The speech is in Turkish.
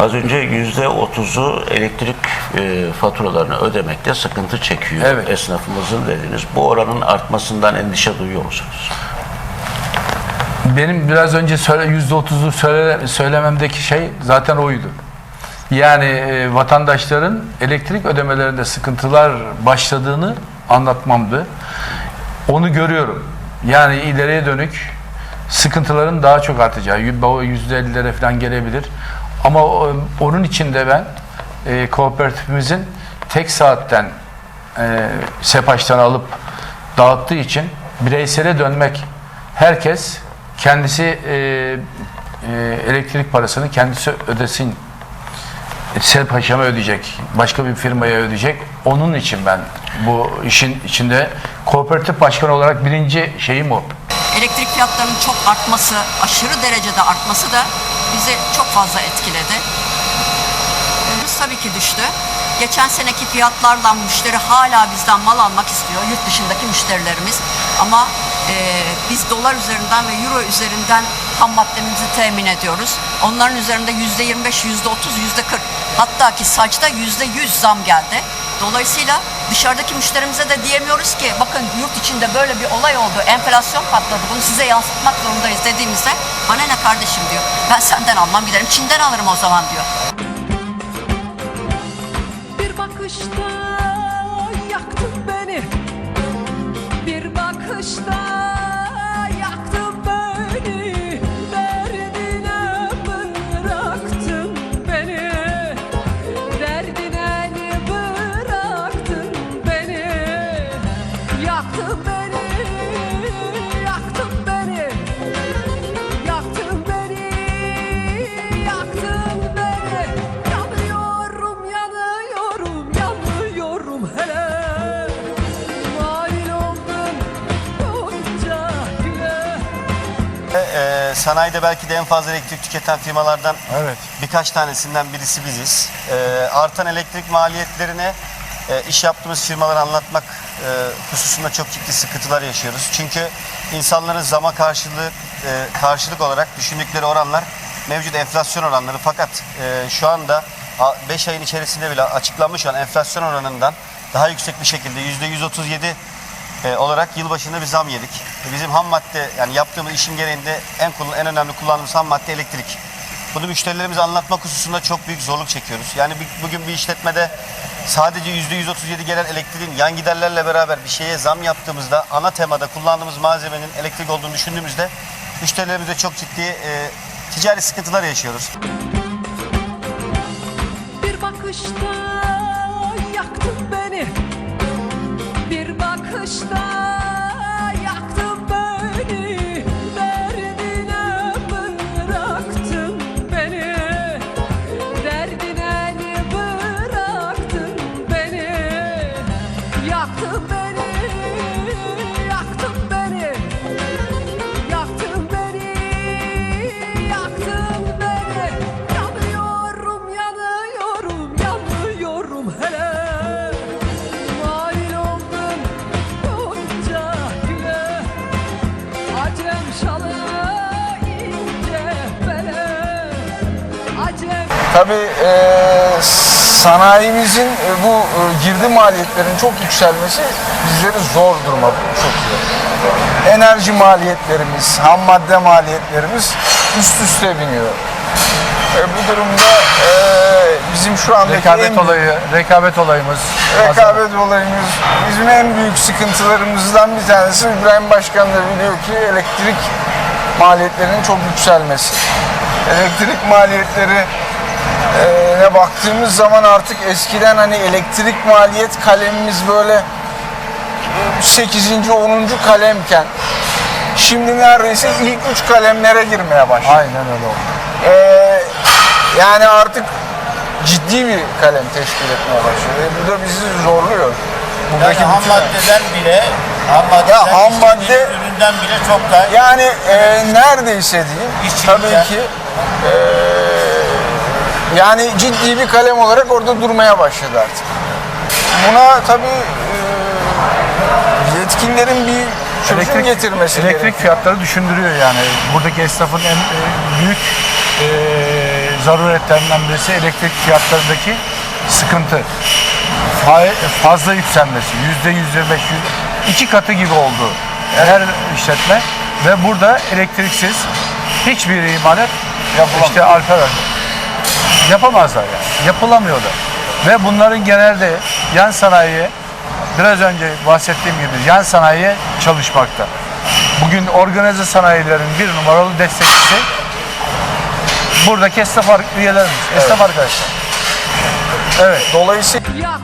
Az önce yüzde otuzu elektrik e, faturalarını ödemekte sıkıntı çekiyor Evet. esnafımızın dediniz. Bu oranın artmasından endişe duyuyor musunuz? Benim biraz önce yüzde otuzu söyle, söylememdeki şey zaten oydu. Yani e, vatandaşların elektrik ödemelerinde sıkıntılar başladığını anlatmamdı. Onu görüyorum. Yani ileriye dönük sıkıntıların daha çok artacağı, yüzde ellilere falan gelebilir. Ama onun için de ben e, kooperatifimizin tek saatten e, sepaçtan alıp dağıttığı için bireysele dönmek herkes kendisi e, e, elektrik parasını kendisi ödesin Sepaşam'a ödeyecek, başka bir firmaya ödeyecek. Onun için ben bu işin içinde kooperatif başkanı olarak birinci şeyim o. elektrik fiyatlarının çok artması, aşırı derecede artması da bizi çok fazla etkiledi. Biz tabii ki düştü. Geçen seneki fiyatlardan müşteri hala bizden mal almak istiyor. Yurt dışındaki müşterilerimiz. Ama e, biz dolar üzerinden ve euro üzerinden ham maddemizi temin ediyoruz. Onların üzerinde yüzde 25, yüzde 30, yüzde 40. Hatta ki saçta yüzde 100 zam geldi. Dolayısıyla dışarıdaki müşterimize de diyemiyoruz ki bakın yurt içinde böyle bir olay oldu, enflasyon patladı, bunu size yansıtmak zorundayız dediğimizde bana ne kardeşim diyor. Ben senden almam giderim, Çin'den alırım o zaman diyor. Bir bakışta sanayide belki de en fazla elektrik tüketen firmalardan Evet. birkaç tanesinden birisi biziz. Ee, artan elektrik maliyetlerine e, iş yaptığımız firmaları anlatmak e, hususunda çok ciddi sıkıntılar yaşıyoruz. Çünkü insanların zama karşılığı e, karşılık olarak düşündükleri oranlar mevcut enflasyon oranları fakat e, şu anda 5 ayın içerisinde bile açıklanmış olan enflasyon oranından daha yüksek bir şekilde %137 e, olarak yılbaşında bir zam yedik. Bizim ham madde yani yaptığımız işin gereğinde en en önemli kullandığımız ham madde elektrik. Bunu müşterilerimize anlatmak hususunda çok büyük zorluk çekiyoruz. Yani bir- bugün bir işletmede sadece %137 gelen elektriğin yan giderlerle beraber bir şeye zam yaptığımızda ana temada kullandığımız malzemenin elektrik olduğunu düşündüğümüzde müşterilerimizle çok ciddi e, ticari sıkıntılar yaşıyoruz. Bir bakışta bakışta Tabii e, sanayimizin e, bu e, girdi maliyetlerinin çok yükselmesi bizleri zor duruma sokuyor. Enerji maliyetlerimiz, ham madde maliyetlerimiz üst üste biniyor. E, bu durumda e, bizim şu andaki en Rekabet büyük- olayı, rekabet olayımız. rekabet olayımız bizim en büyük sıkıntılarımızdan bir tanesi İbrahim Başkan da biliyor ki elektrik maliyetlerinin çok yükselmesi. Elektrik maliyetleri e, ne baktığımız zaman artık eskiden hani elektrik maliyet kalemimiz böyle 8. 10. kalemken şimdi neredeyse ilk 3 kalemlere girmeye başladı. Aynen öyle oldu. Ee, yani artık ciddi bir kalem teşkil etmeye başlıyor. Ve bu da bizi zorluyor. Buradaki Yani ham maddeden bile ham maddeden, Ya ham madde- üründen bile çok daha Yani e, neredeyse diyeyim İşçilikten. tabii ki e, yani ciddi bir kalem olarak orada durmaya başladı artık. Buna tabii e, yetkililerin bir çözüm getirmesi elektrik gerekiyor. fiyatları düşündürüyor yani. Buradaki esnafın en e, büyük e, zaruretlerinden birisi elektrik fiyatlarındaki sıkıntı. Fa- Fazla yükselmesi. Yüzde yüzde beş, yüz- iki katı gibi oldu her işletme ve burada elektriksiz hiçbir imalat Yapılamıyor. işte Alper yapamazlar yani. Yapılamıyor da. Ve bunların genelde yan sanayiye biraz önce bahsettiğim gibi yan sanayiye çalışmakta. Bugün organize sanayilerin bir numaralı destekçisi buradaki esnaf üyelerimiz, esnaf arkadaşlar. Evet. Dolayısıyla